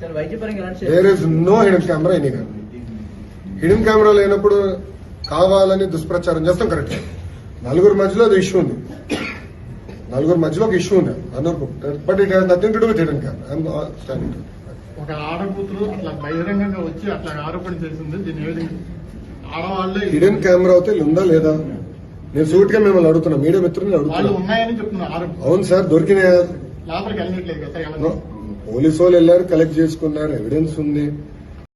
there is no hidden camera any hidden camera లేనప్పుడు కావాలని దుష్ప్రచారం చేస్తాం కరెక్ట్ నలుగురు మధ్యలో అది ఇష్యూ ఉంది. నలుగురు మధ్యలో ఒక ఇష్యూ ఉంది. అందరు but it has nothing to do with hidden camera standing ఒక ఆడకూతురు అట్లా బహిరంగంగా వచ్చి అట్లా ఆరోపణ చేసింది. దీన్ని ఏ విధంగా ఆడవాళ్ళే హిడెన్ కెమెరా అయితే ఉందా లేదా? నేను సూట్గా మిమ్మల్ని అడుగుతున్నా. మీడియా వాళ్ళు అడుగుతున్నా. ఉన్నాయని చెప్తున్నారు ఆరోపణ. అవును సార్ దొరికినాయా? లోపలికి వెళ్ళట్లేదు కదా? పోలీసు వాళ్ళు వెళ్ళారు కలెక్ట్ చేసుకున్నారు ఎవిడెన్స్ ఉంది.